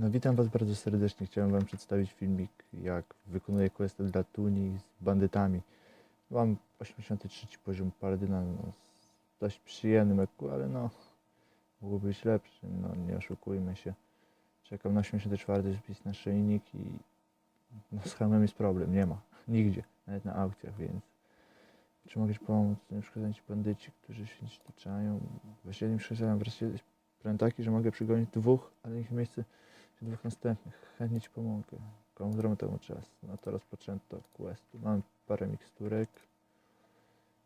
No witam Was bardzo serdecznie. Chciałem Wam przedstawić filmik, jak wykonuję questy dla Tuni z bandytami. Mam 83 poziom Paradyna, no, dość przyjemnym eku, ale no, mógłby być lepszy, no nie oszukujmy się. Czekam na 84 wpis na szyjnik i no, z hamem jest problem, nie ma, nigdzie, nawet na aukcjach, więc czy mogę Ci pomóc? Na przykład ci bandyci, którzy się nie staczają. Właściwie nie przeszkadzają, wreszcie jest taki, że mogę przygonić dwóch, ale ich miejsce dwóch następnych. Chętnie Ci pomogę. Komu zrobię temu czas. No to rozpoczęto questu. Mam parę miksturek.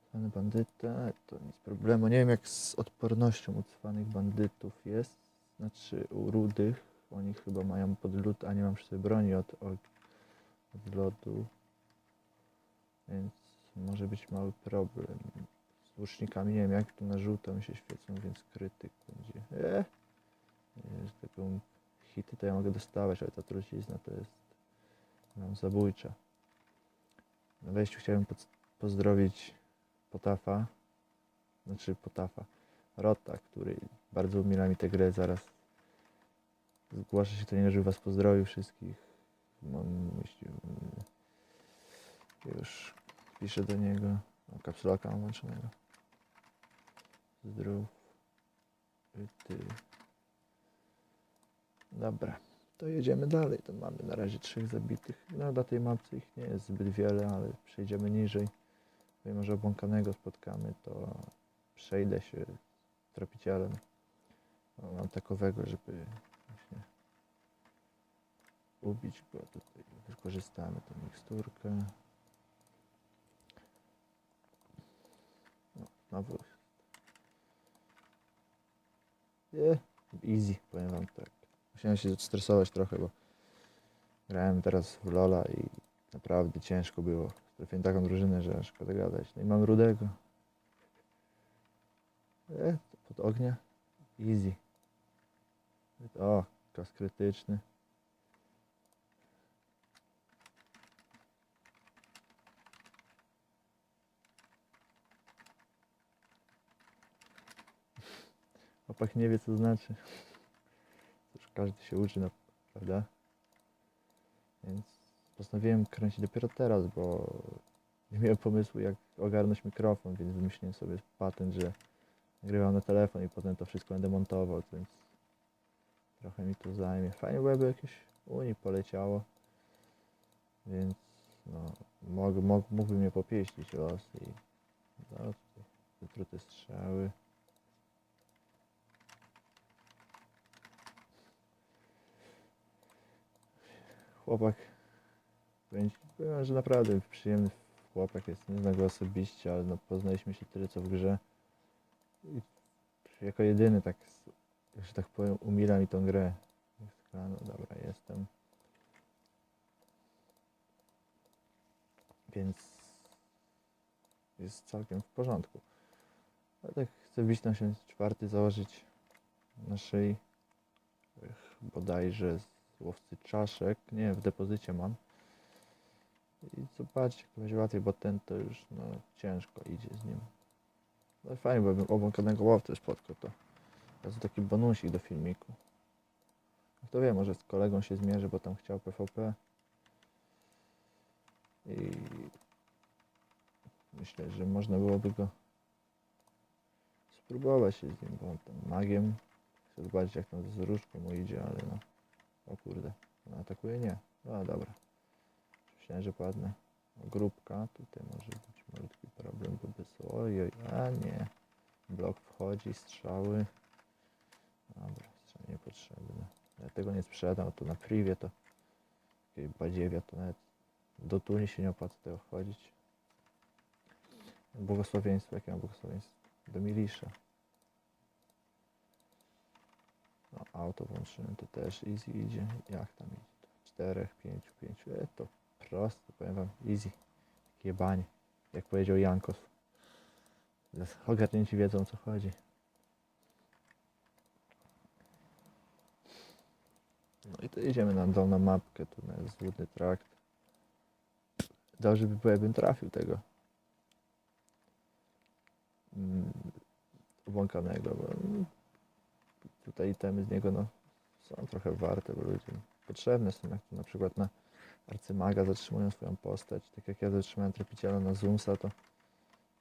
Cwany bandyta, to nic problemu. Nie wiem jak z odpornością u cwanych bandytów jest. Znaczy u rudych. Oni chyba mają pod lód, a nie mam przy sobie broni od, od, od lodu. Więc może być mały problem. Z łucznikami nie wiem jak tu na żółto mi się świecą, więc krytyk będzie. Eee. Jest taką hity to ja mogę dostawać, ale ta trucizna to jest no, zabójcza. Na wejściu chciałem pozdrowić Potafa, znaczy Potafa, Rota, który bardzo umiela mi tę grę, zaraz zgłasza się to nie, żeby was pozdrowił wszystkich. Mam myśli, już piszę do niego, o, kapsulaka mam włączonego. Zdrów, ty. Dobra, to jedziemy dalej. To mamy na razie trzech zabitych. No na tej mapce ich nie jest zbyt wiele, ale przejdziemy niżej. Mimo, że obłąkanego spotkamy, to przejdę się tropicielem. Mam takowego, żeby właśnie ubić go. Tutaj wykorzystamy tę miksturkę. No, znowu. Nie, easy, powiem wam tak. Musiałem się stresować trochę, bo grałem teraz w Lola i naprawdę ciężko było. Trafiłem taką drużynę, że szkoda gadać. No i mam Rudego. E, pod ognia. Easy. O, czas krytyczny. Opak nie wie co znaczy. Każdy się uczy, prawda? Więc postanowiłem kręcić dopiero teraz, bo nie miałem pomysłu jak ogarnąć mikrofon, więc wymyśliłem sobie patent, że nagrywam na telefon i potem to wszystko będę montował, więc trochę mi to zajmie. Fajnie byłoby jakieś Unii poleciało, więc no, mógł, mógł, mógłby mnie popieścić los i no, wytrute strzały. Chłopak powiem, powiem, że naprawdę przyjemny chłopak jest, nie znam go osobiście, ale no, poznaliśmy się tyle co w grze i jako jedyny tak, że tak powiem, umila mi tą grę. No dobra, jestem. Więc jest całkiem w porządku. Ale tak chcę bić na 74, założyć na szyi bodajże łowcy czaszek. Nie, w depozycie mam. I zobaczcie, jak będzie łatwiej, bo ten to już no, ciężko idzie z nim. No fajnie, bo bym obłąkanego łowcę spotkał, to to taki bonusik do filmiku. Kto wie, może z kolegą się zmierzy, bo tam chciał PvP. I myślę, że można byłoby go spróbować się z nim, bo on tam magiem. Chcę zobaczyć jak tam z różką mu idzie, ale no. O kurde, no atakuje? Nie. No dobra. Myślałem, że padnę. Grupka, tutaj może być malutki problem, bo bez... Ojoj, a nie. Blok wchodzi, strzały. Dobra, strzały niepotrzebne. Ja tego nie sprzedam, to na privie to... Takiej badziewia to nawet do tuni się nie opłaca tego wchodzić. Błogosławieństwo, jakie mam błogosławieństwo? Do Milisza. No, auto włączyłem, to też easy idzie. Jak tam idzie? Czterech, pięciu, pięciu. E, to proste, powiem wam, easy. Jebanie. Jak powiedział Jankos. Ogarnięci wiedzą o co chodzi. No i to idziemy na dolną mapkę, tu na złudny trakt. Dobrze by było, jakbym trafił tego. Mm, obłąkanego, bo mm, tutaj itemy z niego no, są trochę warte, bo ludziom potrzebne są, jak to na przykład na arcymaga zatrzymują swoją postać, tak jak ja zatrzymałem tropiciela na Zoomsa, to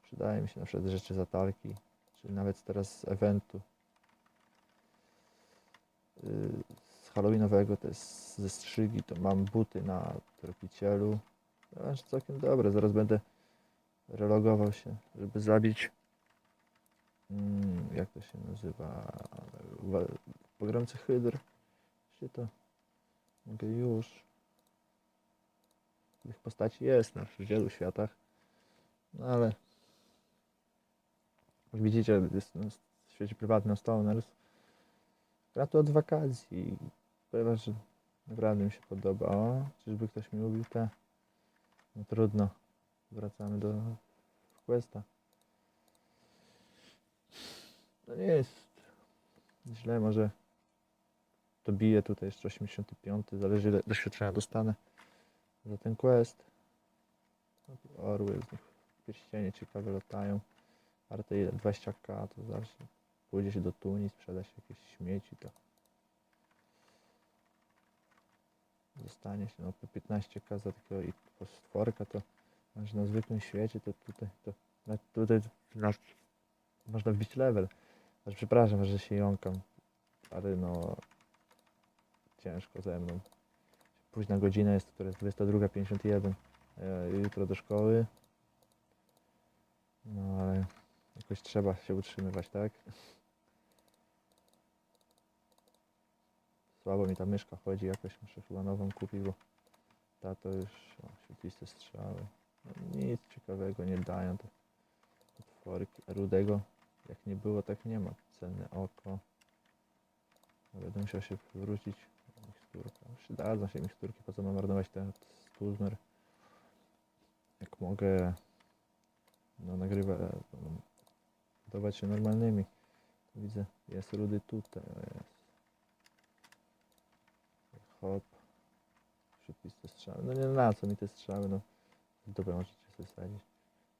przydaje mi się na przykład rzeczy z atarki, czy nawet teraz z eventu. Yy, z Halloweenowego, to jest ze strzygi, to mam buty na tropicielu, wręcz całkiem dobre, zaraz będę relogował się, żeby zabić jak to się nazywa? Wa- pogromcy hydr. Czy to? Mogę już. Tych postaci jest na wielu światach. No ale jak widzicie jest w świecie prywatnym Stoners gra tu od wakacji. Że naprawdę mi się podoba. O, czyżby ktoś mi ubił te? No trudno. Wracamy do Questa to nie jest źle, może to bije tutaj jeszcze 85, zależy ile doświadczenia dostanę za ten quest. No, orły z nich pierścienie ciekawe latają. Warte ile? 20k to zawsze pójdzie się do Tuni, sprzeda się jakieś śmieci, to zostanie się no po 15k za takiego i stworka to że na zwykłym świecie to tutaj to tutaj na, można wbić level. Przepraszam, że się jąkam, ale no ciężko ze mną. Późna godzina jest, która jest 22.51. E, Jutro do szkoły. No ale jakoś trzeba się utrzymywać, tak? Słabo mi ta myszka chodzi, jakoś muszę chyba nową kupić, bo ta to już o, świetliste strzały. No, nic ciekawego nie dają te potworki. A Rudego jak nie było, tak nie ma. Cenne oko. Będę musiał się wrócić. Miksturka. Przydadzą się miksturki, po co mam marnować ten stuzmer. Jak mogę no, nagrywać, budować się normalnymi. Widzę, jest rudy tutaj. Jest. Hop. Świetliste strzały. No nie na co mi te strzały, no. Dupę możecie sobie sadzić.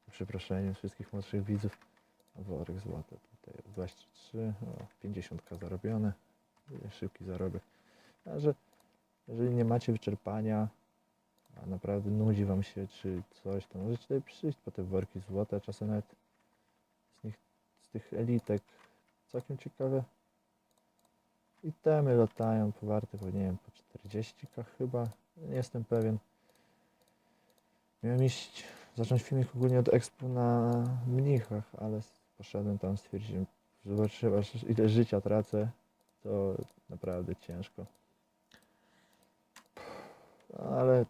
Z przeproszeniem wszystkich młodszych widzów. Worek złota tutaj jest 23, o, 50k zarobione. Szybki zarobek. A że jeżeli nie macie wyczerpania, a naprawdę nudzi wam się czy coś, to możecie tutaj przyjść po te worki złota, czasem nawet z nich, z tych elitek całkiem ciekawe itemy latają po warte, bo nie wiem, po 40k chyba, nie jestem pewien. Miałem iść, zacząć filmik ogólnie od expo na mnichach, ale poszedłem tam, stwierdziłem, zobaczyłem aż ile życia tracę, to naprawdę ciężko. Ale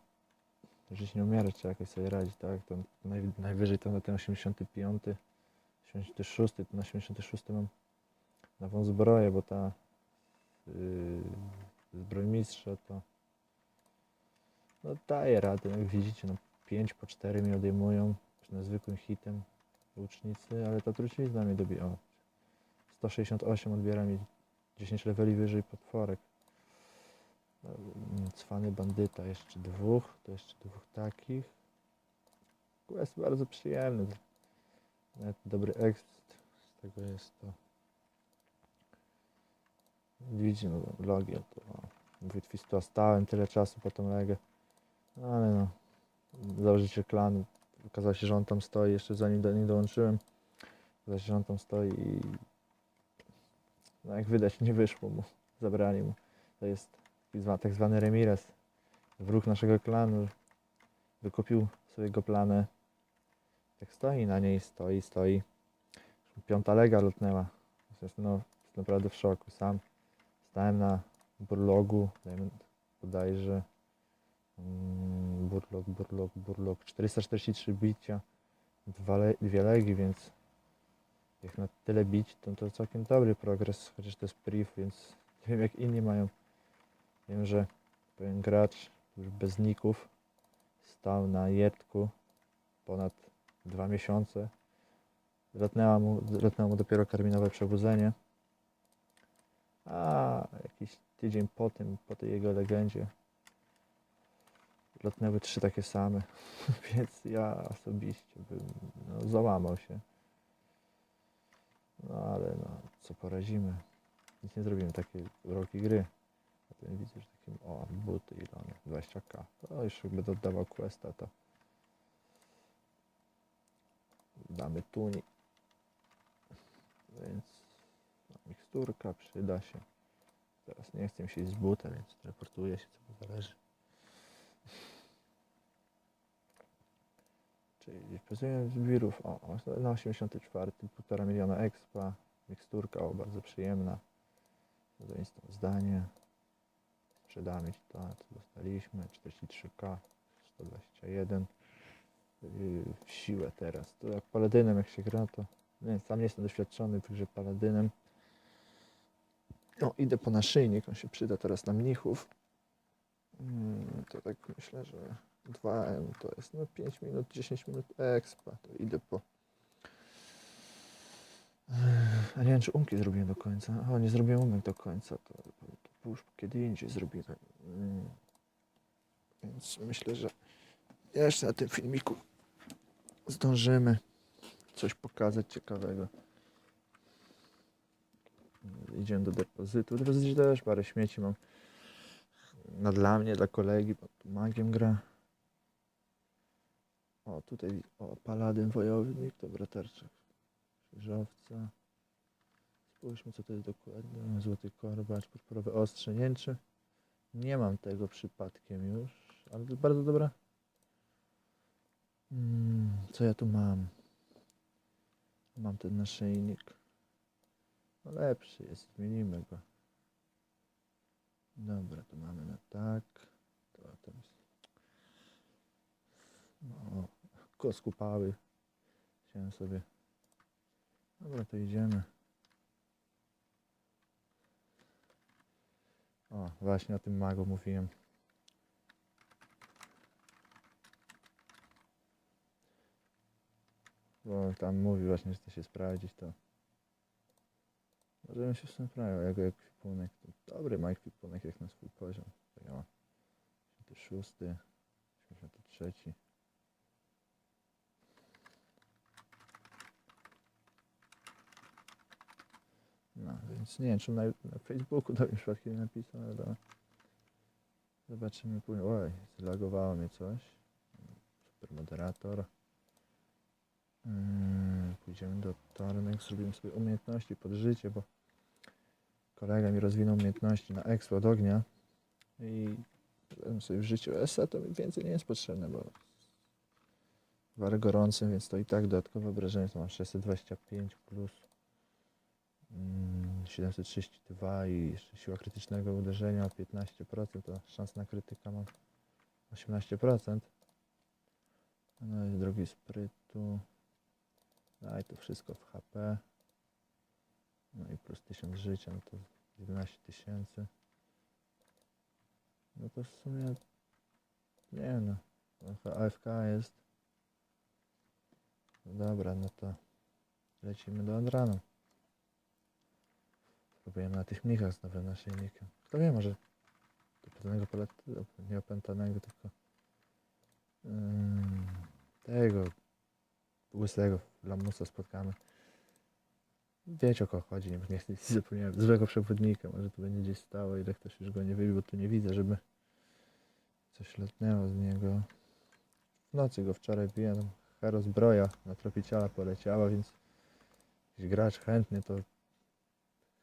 żyć nie umiera, trzeba jakoś sobie radzić, tak? To naj, najwyżej to na ten 85, 86, to na 86 mam nową zbroję, bo ta yy, zbrojmistrza to no daje radę, jak widzicie, no 5 po 4 mi odejmują przy na zwykłym hitem łucznicy, ale ta trucizna mnie dobija. O, 168 odbiera mi 10 leveli wyżej potworek. Mm, Cwany bandyta, jeszcze dwóch, to jeszcze dwóch takich. Quest bardzo przyjemny. Nawet dobry ekst z tego jest to. Widzicie, no logię to. O, Wytwisto stałem tyle czasu po tą legę. Ale no, założyciel klanu. Okazało się, że on tam stoi, jeszcze zanim do niej dołączyłem. Okazało się, że on tam stoi i no jak wydać nie wyszło mu, zabrali mu. To jest tak zwany Remirez, wróg naszego klanu. Wykupił sobie go planę. Tak stoi na niej, stoi, stoi. Piąta lega lotnęła. Jest, no, jest naprawdę w szoku. Sam stałem na burlogu, bodajże mm, burlog, burlog, burlog. 443 bicia, dwie legi, więc jak na tyle bić, to to całkiem dobry progres, chociaż to jest priv, więc nie wiem jak inni mają. Wiem, że pewien gracz już bez ników stał na jedku ponad dwa miesiące. Lotnęła mu, lotnęło mu dopiero karminowe przebudzenie. A jakiś tydzień po tym, po tej jego legendzie lotnęły trzy takie same. Więc ja osobiście bym no, załamał się. No ale no, co poradzimy. Nic nie zrobimy takiej uroki gry. Tutaj widzę, że takim, o, buty ile one? 20k. To już będę oddawał questa, to damy tuni. Więc no, miksturka przyda się. Teraz nie chcę się iść z buta, więc teleportuję się, co mi zależy. Czyli prezuję wirów, o, na 84, 1,5 miliona expa, miksturka, o, bardzo przyjemna. Zainstalować zdanie. Sprzedamy to, co dostaliśmy, 43k, 121. Yy, w siłę teraz. To jak paladynem jak się gra, to nie, sam nie jestem doświadczony w grze paladynem. No, idę po naszyjnik, on się przyda teraz na mnichów. Mm, to tak myślę, że 2M to jest no 5 minut, 10 minut expa, to idę po... A nie wiem, czy umki zrobiłem do końca. O, nie zrobiłem umek do końca, to, to już kiedy indziej zrobię. Mm. Więc myślę, że jeszcze na tym filmiku zdążymy coś pokazać ciekawego. Idziemy do depozytu. Depozycie też parę śmieci mam. Na dla mnie, dla kolegi, bo tu magiem gra. O, tutaj, o, paladyn wojownik, to braterczak. Krzyżowca. Spójrzmy, co to jest dokładnie. Złoty korbacz, purpurowe ostrze, nie mam tego przypadkiem już, ale to bardzo dobra. Mm, co ja tu mam? Mam ten naszyjnik. No lepszy jest, zmienimy go. Dobra, to mamy na tak. To tam jest. No, ko skupały. Chciałem sobie. Dobra, to idziemy. O, właśnie o tym magu mówiłem. Bo tam mówi właśnie, że chce się sprawdzić, to możemy się w tym sprawdzić, jego ekwipunek. Dobry ma ekwipunek jak na swój poziom. To ja mam 86, 83. No, więc nie wiem, czy na, na Facebooku to przypadkiem nie napisał, ale dobra. zobaczymy później. Oj, zlagowało mnie coś. Super moderator. Yy, pójdziemy do Tornek, zrobimy sobie umiejętności pod życie, bo kolega mi rozwinął umiejętności na expo ognia i sobie w życiu ESA, to mi więcej nie jest potrzebne, bo w wary gorącym, więc to i tak dodatkowe obrażenie to mam 625 plus mm, 732 i siła krytycznego uderzenia o 15%, to szans na krytyka mam 18%. No i drogi sprytu. Daj to wszystko w HP. No i plus 1000 życia, no to 11 tysięcy. No to w sumie nie no. AFK jest. No dobra, no to lecimy do Andranu. Spróbujemy na tych mnichach z nowym naszyjnikiem. Kto wie, może do pewnego nie opętanego, tylko yy, tego łysego lamusa spotkamy. Wiecie o kogo chodzi, nie, nie zapomniałem. Złego przewodnika, może tu będzie gdzieś stało, ile ktoś już go nie wybił, bo tu nie widzę, żeby coś letnęło z niego. W nocy go wczoraj biłem, Hero zbroja na tropiciela poleciała, więc jakiś gracz chętny to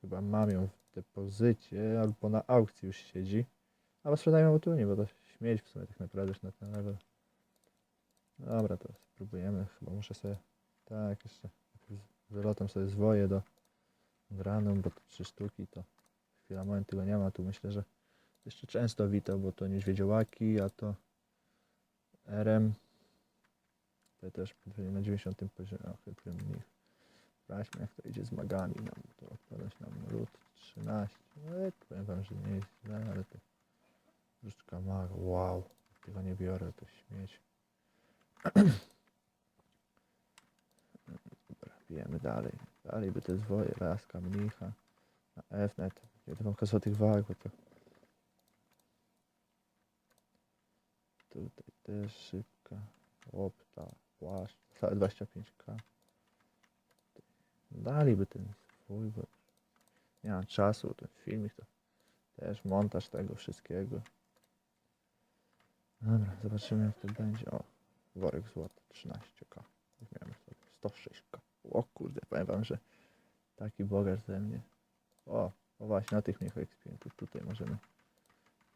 chyba mam ją w depozycie albo na aukcji już siedzi. Albo sprzedają ją tu nie, bo to śmieć w sumie tak naprawdę na ten level. Dobra, to spróbujemy. Chyba muszę sobie. Tak, jeszcze wylotem sobie zwoję do granu, bo to trzy sztuki to chwila moment tego nie ma. Tu myślę, że jeszcze często witał, bo to niedźwiedziołaki, a to RM. To też na 90 poziomie. Chyba mniej. Sprawdźmy jak to idzie z magami. Nam to odpadać nam lód 13. No, powiem wam, że nie jest źle, ale to różdżka mag. Wow. Tego nie biorę, to śmieć. Dobra, bijemy dalej. Dalej by te zwoje, laska, mnicha. Na F net. Nie to mam hasło tych wag, bo to... Tutaj też szybka. Łopta, płaszcz. Całe 25k. Dali by ten swój, bo nie mam czasu, ten filmik to Też montaż tego wszystkiego. Dobra, zobaczymy jak to będzie. O, worek złoty 13k. Weźmiemy sobie 106k. O kurde, powiem wam, że taki bogacz ze mnie. O, o właśnie, na tych mniejszych ekspientów tutaj możemy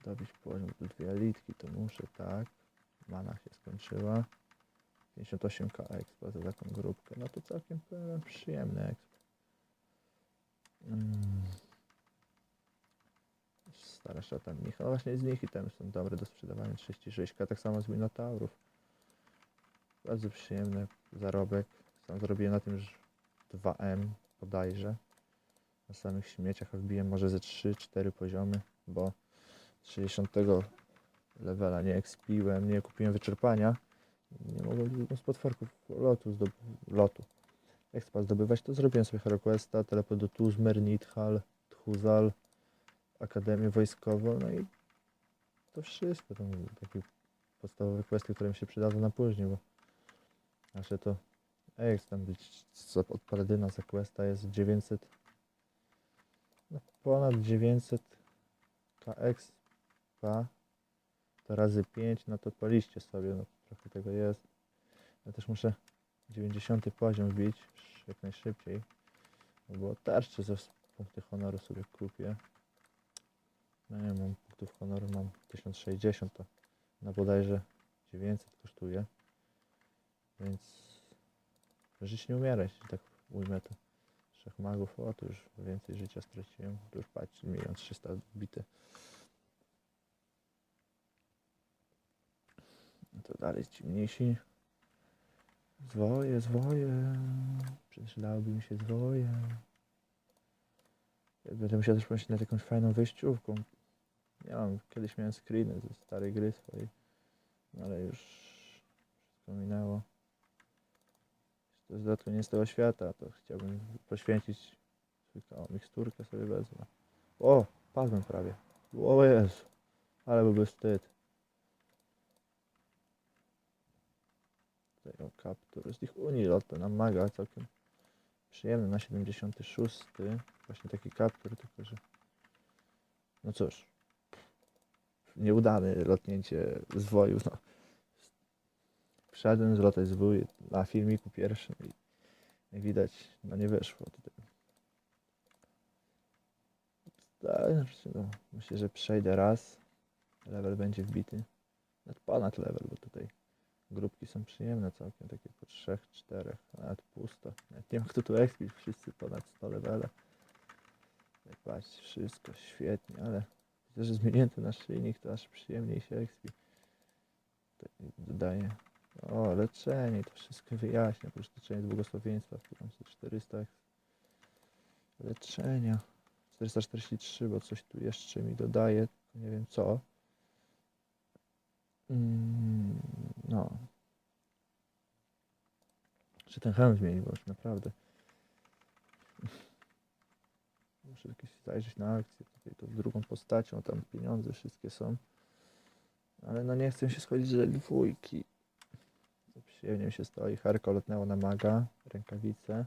dobić poziom do dwie elitki, to muszę, tak. Mana się skończyła. 58k expa za taką grupkę. No to całkiem przyjemny exp. Mm. Stara szata mnicha. No właśnie z nich i tam są dobre do sprzedawania 36k, tak samo z Minotaurów. Bardzo przyjemny zarobek. Sam zrobiłem na tym już 2M bodajże. Na samych śmieciach wbiłem może ze 3-4 poziomy, bo z 60 levela nie expiłem, nie kupiłem wyczerpania. Nie mogłem z potworków lotu, zdob lotu. Expa zdobywać, to zrobiłem sobie HeroQuesta, teleport do Tuzmer, Nidhal, Tchuzal, Akademię Wojskową, no i to wszystko. To takie podstawowe questy, które mi się przydadzą na później, bo nasze to Ex tam być od Paradyna za questa jest 900 no, ponad 900 KX to razy 5 no to poliście sobie no trochę tego jest ja też muszę 90 poziom wbić jak najszybciej bo tarczę ze punkty honoru sobie kupię no nie mam punktów honoru mam 1060 to na bodajże 900 kosztuje więc żyć nie umierać, tak ujmę to. Trzech magów, o tu już więcej życia straciłem. Już patrz, milion trzysta bity. To dalej ci mniejsi. Zwoje, zwoje. Przydałyby mi się zwoje. Ja Będę musiał też pomyśleć nad jakąś fajną wyjściówką. Nie mam, kiedyś miałem screeny ze starej gry swojej. No ale już wszystko minęło. To jest dodatku nie z tego świata, to chciałbym poświęcić o, miksturkę sobie wezmę. O, padłem prawie. O Jezu, ale byłby wstyd. Tutaj o kaptur z tych Unii lotto nam maga całkiem przyjemny na 76. Właśnie taki kaptur, tylko że no cóż, nieudane lotnięcie z woju, no. Wszedłem z lotu z na filmiku pierwszym i widać, no nie wyszło tutaj. No, myślę, że przejdę raz, level będzie wbity. Nawet ponad level, bo tutaj grupki są przyjemne całkiem, takie po trzech, czterech, a nawet pusto. Nawet nie ma kto tu expić, wszyscy ponad 100 levele. Patrz, wszystko świetnie, ale widzę, że zmieniłem ten naszyjnik, to aż przyjemniej się. Tutaj dodaję o, leczenie, to wszystko wyjaśnia. Oprócz leczenia błogosławieństwa, wpływam sobie 400 leczenia. 443, bo coś tu jeszcze mi dodaje, nie wiem co. Mm, no. Czy ten hełm zmienić, bo naprawdę. Muszę jakieś zajrzeć na akcję, tutaj to drugą postacią, tam pieniądze wszystkie są. Ale no nie chcę się schodzić z dwójki. To Przyjemnie się stoi. Harko lotnęło na maga, rękawice.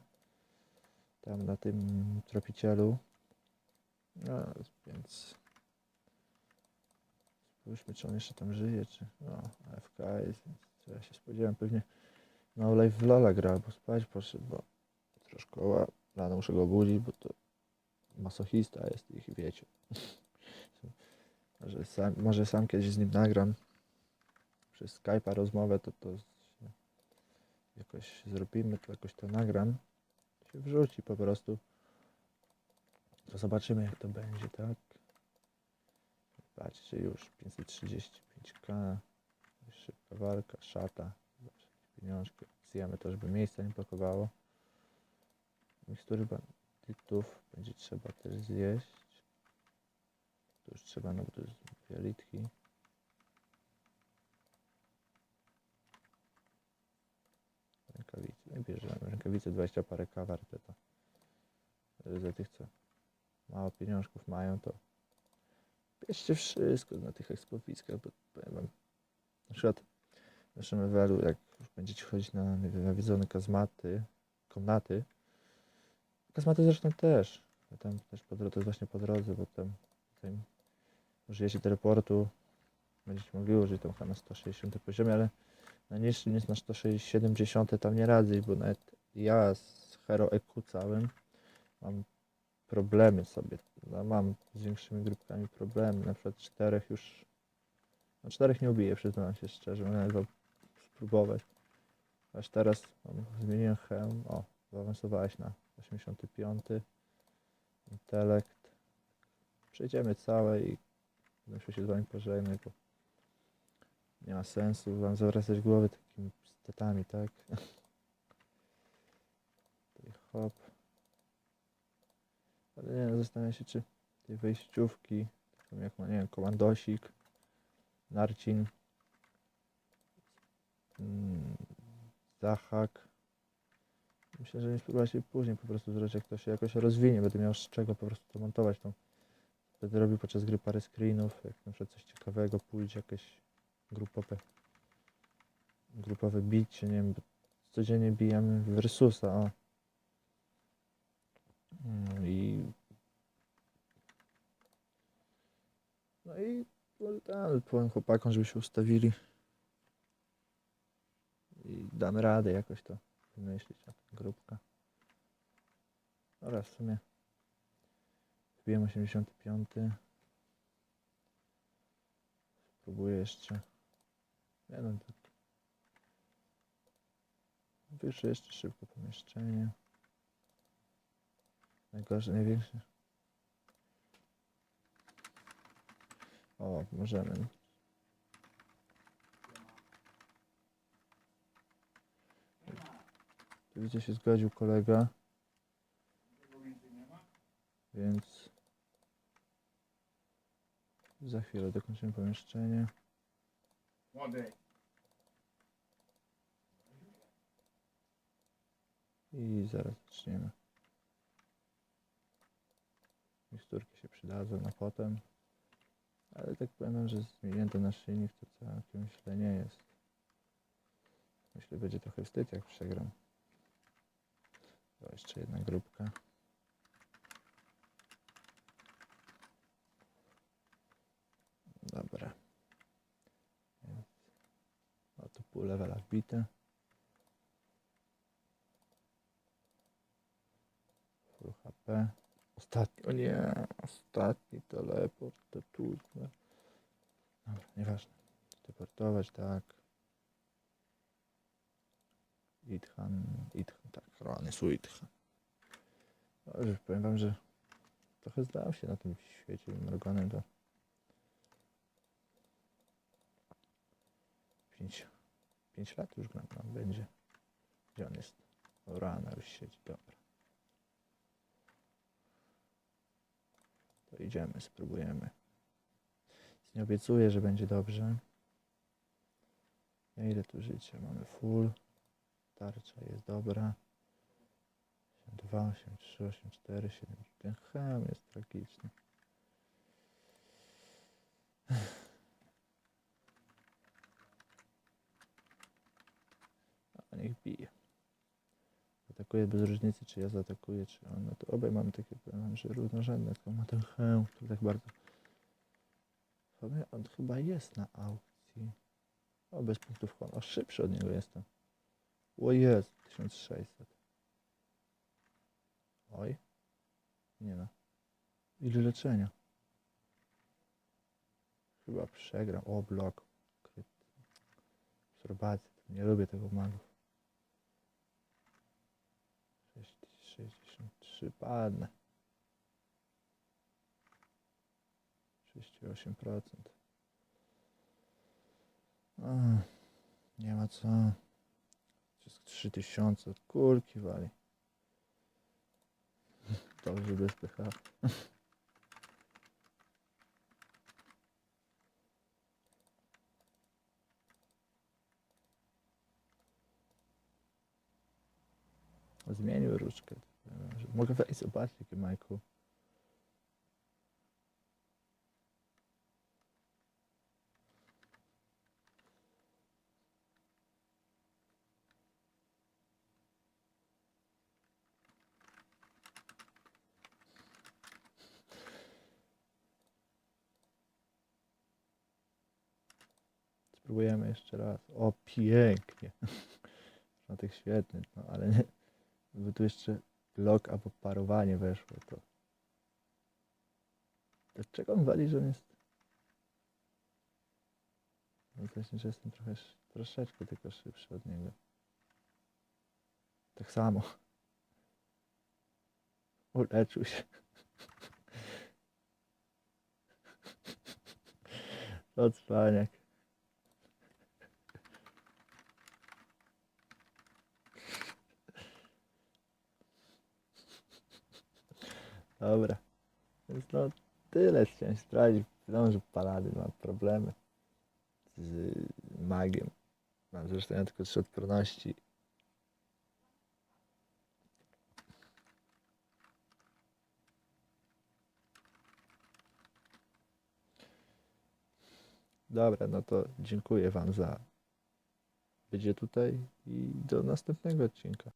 Tam na tym tropicielu. No, więc spójrzmy, czy on jeszcze tam żyje, czy no, AFK jest, co ja się spodziewałem, pewnie na olej w Lola gra, bo spać poszedł, bo troszkę szkoła, rano muszę go obudzić, bo to masochista jest ich, wiecie. może, sam, może sam kiedyś z nim nagram przez Skype'a rozmowę, to to jakoś zrobimy, to jakoś to nagram. Się wrzuci po prostu. To zobaczymy jak to będzie, tak? Patrzcie już 535k. Szybka walka, szata. Pieniążki. Zjemy to, żeby miejsca nie blokowało. Mikstury bandytów będzie trzeba też zjeść. To już trzeba, no bo to jest dwie litki. Rękawice. No bierzemy. Rękawice 20 parę K warte to. Ale Za tych, co mało pieniążków mają, to bierzcie wszystko na tych ekspowiskach, bo powiem wam, na przykład w naszym levelu, jak będziecie chodzić na nawiedzone kazmaty, komnaty, kazmaty zresztą też, ja tam też po drodze, to jest właśnie po drodze, bo tam, tam użyjecie teleportu, będziecie mogli użyć tam chyba na 160 poziomie, ale na niższym jest na 170 tam nie radzę, bo nawet ja z Hero EQ całym mam problemy sobie. No, mam z większymi grupkami problemy, na przykład czterech już, no czterech nie ubiję, przyznam się szczerze, mogę spróbować. Aż teraz mam, zmieniłem hełm, o, zaawansowałeś na 85, intelekt. Przejdziemy całe i muszę się z wami pożegnać, bo nie ma sensu wam zawracać głowy takimi statami, tak? Tutaj hop. Nie wiem, zastanawiam się, czy tej wejściówki, jak ma, nie wiem, komandosik, Narcin, mm, Zachak. Myślę, że nie spróbować się później po prostu zrobić, jak to się jakoś rozwinie. Będę miał z czego po prostu to montować. Tą. Będę robił podczas gry parę screenów, jak na przykład coś ciekawego pójdzie, jakieś grupowe, grupowe bicie, nie wiem, codziennie bijemy Versusa, o. Mm, I no i może tam powiem chłopakom, żeby się ustawili i damy radę jakoś to wymyślić, grupka. Oraz w sumie wbiłem 85. Spróbuję jeszcze. Nie no, to wyższe jeszcze szybko pomieszczenie. Najgorsze, największe. O, możemy. Tu widzę się zgodził kolega. Więc za chwilę dokończymy pomieszczenie. Młody. I zaraz zaczniemy. Miksturki się przydadzą na potem. Ale tak powiem, że zmienięty naszyjnik to całkiem źle nie jest. Myślę, będzie trochę wstyd jak przegram. To jeszcze jedna grupka. Dobra. O tu pół levela wbite. Full HP. Ostatni, o nie, ostatni teleport, to trudne. Dobra, nieważne. Teleportować, tak. Ithan, Ithan, tak, rany są Ithan. Dobrze, powiem wam, że trochę zdałem się na tym świecie Morganem, to 5, 5 lat już gram, no, będzie. Gdzie on jest? O, rana już siedzi, dobra. To idziemy, spróbujemy. Nie obiecuję, że będzie dobrze. Ja ile tu życia? Mamy full. Tarcza jest dobra. 2, 8, 3, 8, 4, 7. Ten hełm jest tragiczny. A niech bije. Atakuje bez różnicy, czy ja zaatakuję, czy on. No to obaj mamy takie, powiem, że równorzędne, tylko ma ten hełm, który tak bardzo. On chyba jest na aukcji. O, bez punktów honor. Szybszy od niego jestem. O jest, 1600. Oj. Nie no. Ile leczenia? Chyba przegram. O, blok. Kryt. Absorbacja. Nie lubię tego magów. 63. Padnę. 38%. A, nie ma co. Jest 3000. Kulki wali. Dobrze bez PH. Zmienił różkę. Mogę wejść zobaczyć jakie Majku. Spróbujemy jeszcze raz. O, pięknie. Na tych świetny, no ale nie. By tu jeszcze blok albo parowanie weszło, to. Dlaczego on wali, że on jest. No właśnie, że jestem trochę, sz- troszeczkę tylko szybszy od niego. Tak samo. Uleczył się. Odsłaniak. Dobra. Więc no tyle chciałem sprawdzić. Wiadomo, że palady mam problemy z magiem. Mam zresztą ja tylko trzy odporności. Dobra, no to dziękuję Wam za bycie tutaj i do następnego odcinka.